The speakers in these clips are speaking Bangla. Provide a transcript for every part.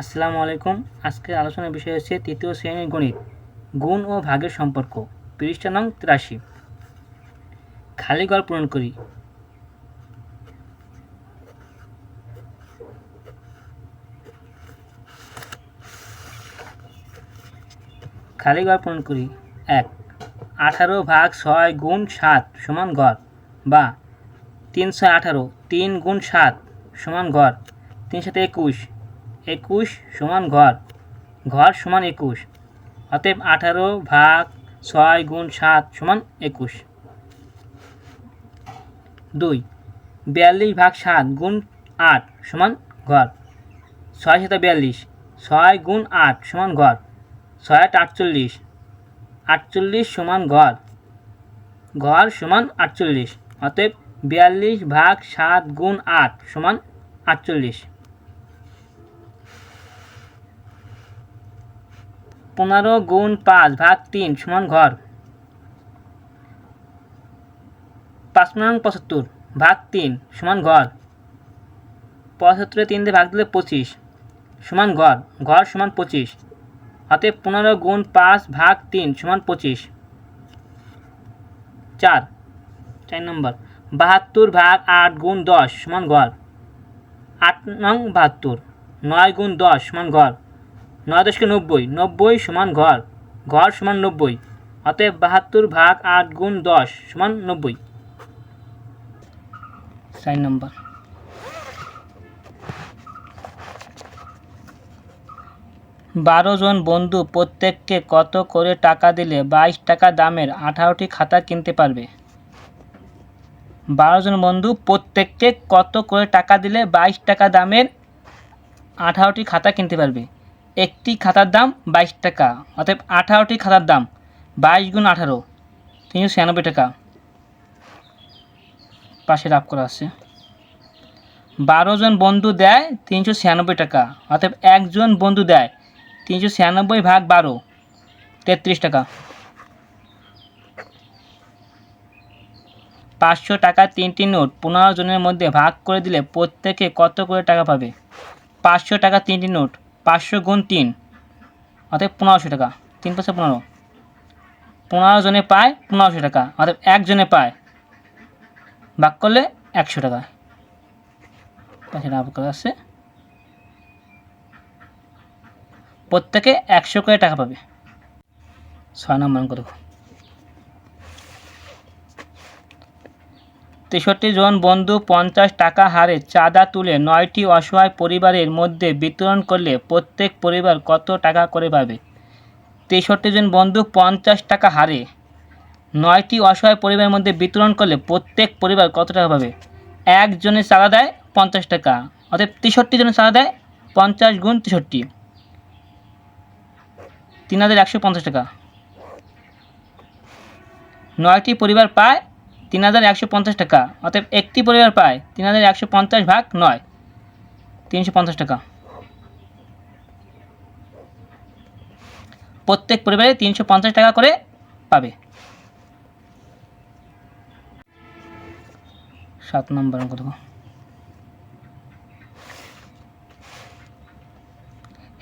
আসসালামু আলাইকুম। আজকের আলোচনার বিষয় হচ্ছে তৃতীয় শ্রেণির গণিত, গুণ ও ভাগের সম্পর্ক, পৃষ্ঠা নং তিরাশি। খালি ঘর পূরণ করি। খালি ঘর পূরণ করি। এক, আঠারো ভাগ ছয় গুণ সাত সমান ঘর বা তিনশো আঠারো, তিন গুণ সাত সমান ঘর তিনশো একুশ একুশ সমান ঘর। ঘর সমান একুশ। অতএব আঠারো ভাগ ছয় গুণ সাত সমান একুশ। দুই। বিয়াল্লিশ ভাগ সাত গুণ আট সমান ঘর। ছয় সাথে বিয়াল্লিশ। ছয় গুণ আট সমান ঘর। ছয় আট আটচল্লিশ। আটচল্লিশ সমান ঘর। ঘর সমান আটচল্লিশ। অতএব বিয়াল্লিশ ভাগ সাত গুণ আট সমান আটচল্লিশ। পনেরো গুণ পাঁচ ভাগ তিন সমান ঘর। পাঁচ পনেরো পঁচাত্তর ভাগ তিন সমান ঘর। পঁচাত্তরে তিন দিয়ে ভাগ দিলে পঁচিশ সমান ঘর ঘর সমান পঁচিশ। অতএব পনেরো গুণ পাঁচ ভাগ তিন সমান পঁচিশ। চার চার নম্বর, বাহাত্তর ভাগ আট গুণ দশ সমান ঘর। আট নং বাহাত্তর, নয় গুণ দশ সমান ঘর। নয় দশকে নব্বই নব্বই সমান ঘর ঘর সমান নব্বই, অতএব বাহাত্তর ভাগ আট গুণ দশ সমান নব্বই। Sign number. বারো জন বন্ধু প্রত্যেককে কত করে টাকা দিলে বাইশ টাকা দামের আঠারোটি খাতা কিনতে পারবে? বারো জন বন্ধু প্রত্যেককে কত করে টাকা দিলে বাইশ টাকা দামের আঠারোটি খাতা কিনতে পারবে? একটি খাতার দাম বাইশ টাকা, অতএব আঠারোটি খাতার দাম বাইশ গুণ আঠারো, তিনশো ছিয়ানব্বই টাকা। পাশে রাফ করা আছে। বারো জন বন্ধু দেয় তিনশো ছিয়ানব্বই টাকা, অতএব একজন বন্ধু দেয় তিনশো ছিয়ানব্বই ভাগ বারো, তেত্রিশ টাকা। পাঁচশো টাকার তিনটি নোট পনেরো জনের মধ্যে ভাগ করে দিলে প্রত্যেকে কত করে টাকা পাবে? পাঁচশো টাকা তিনটি নোট পাঁচশো গুণ তিন অর্থাৎ পনেরোশো টাকা। তিন পাঁচশো পনেরো। পনেরো জনে পায় পনেরোশো টাকা অর্থাৎ একজনে পায়। ভাগ করলে একশো টাকা। পাশে করা আছে প্রত্যেকে একশো করে টাকা পাবে। ছয় নম্বর অঙ্ক দেখো। তেষট্টি জন বন্ধু পঞ্চাশ টাকা হারে চাঁদা তুলে নয়টি অসহায় পরিবারের মধ্যে বিতরণ করলে প্রত্যেক পরিবার কত টাকা করে পাবে? তেষট্টি জন বন্ধু পঞ্চাশ টাকা হারে নয়টি অসহায় পরিবারের মধ্যে বিতরণ করলে প্রত্যেক পরিবার কত টাকা পাবে? একজনের চাঁদা দেয় পঞ্চাশ টাকা অর্থাৎ তেষট্টি জনের চাঁদা দেয় পঞ্চাশ গুণ তেষট্টি। তিন হাজার একশো পঞ্চাশ টাকা। নয়টি পরিবার পায় তিন হাজার একশো পঞ্চাশ টাকা। অতএব একটি পরিবার পায় তিন হাজার একশো পঞ্চাশ ভাগ নয়। তিনশো পঞ্চাশ টাকা। প্রত্যেক পরিবারে তিনশো পঞ্চাশ টাকা করে পাবে। সাত নম্বর অঙ্ক দেখো।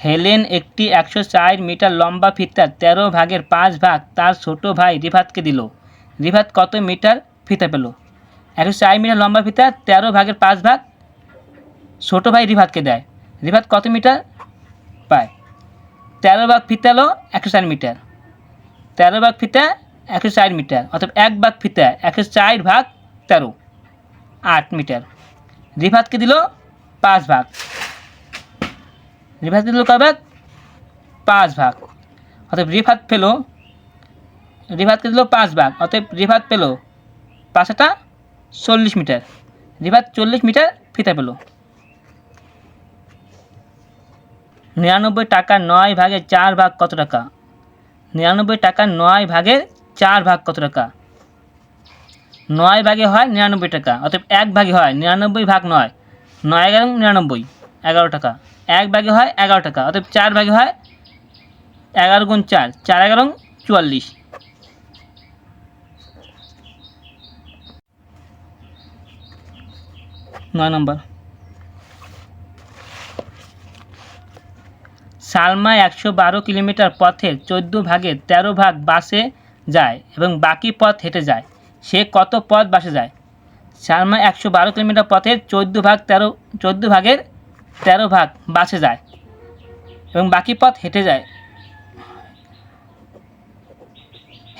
হেলেন একটি একশো চার মিটার লম্বা ফিতার তেরো ভাগের পাঁচ ভাগ তার ছোট ভাই রিফাতকে দিল। রিফাত কত মিটার? ফিতা পেল। একশো চার মিটার লম্বা ফিতা, তেরো ভাগের পাঁচ ভাগ, ছোটো ভাই রিভাতকে দেয়। রিভাত কত মিটার? পায়। তেরো ভাগ ফিতা হলো একশো চার মিটার। তেরো ভাগ ফিতা একশো চার মিটার, অর্থাৎ এক ভাগ ফিতা একশো চার ভাগ তেরো, আট মিটার। রিভাতকে দিল পাঁচ ভাগ। রিভাতকে দিল কয় ভাগ? পাঁচ ভাগ। অর্থাৎ রিফাত পেল, রিফাতকে দিল পাঁচ ভাগ। অতএব রিফাত পেল পাঁচটা চল্লিশ মিটার, রিভার চল্লিশ মিটার ফিতা পেল। নিরানব্বই টাকা নয় ভাগের চার ভাগ কত টাকা? নিরানব্বই টাকা নয় ভাগের চার ভাগ কত টাকা? নয় ভাগে হয় নিরানব্বই টাকা, অতএব এক ভাগে হয় নিরানব্বই ভাগ নয় নয় এগারো নিরানব্বই, এগারো টাকা। এক ভাগে হয় এগারো টাকা, অতএব চার ভাগে হয় এগারো গুণ চার চার এগারো চুয়াল্লিশ। নয় নম্বর। সালমা একশো বারো কিলোমিটার পথের চোদ্দ ভাগের তেরো ভাগ বাসে যায় এবং বাকি পথ হেঁটে যায়। সে কত পথ বাসে যায়? সালমা একশো বারো কিলোমিটার পথের চোদ্দ ভাগ তেরো, চোদ্দ ভাগের তেরো ভাগ বাসে যায় এবং বাকি পথ হেঁটে যায়।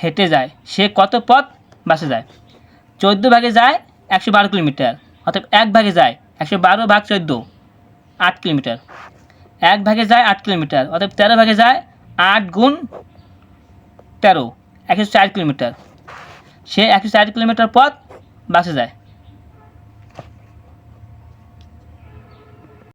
হেঁটে যায়। সে কত পথ বাসে যায়? চোদ্দ ভাগে যায় একশো বারো কিলোমিটার। অর্থাৎ এক ভাগে যায় একশো বারো ভাগ চোদ্দ, আট কিলোমিটার। এক ভাগে যায় আট কিলোমিটার অর্থাৎ তেরো ভাগে যায় আট গুণ তেরো, একশো চার কিলোমিটার। সে একশো চার কিলোমিটার পথ বাসে যায়।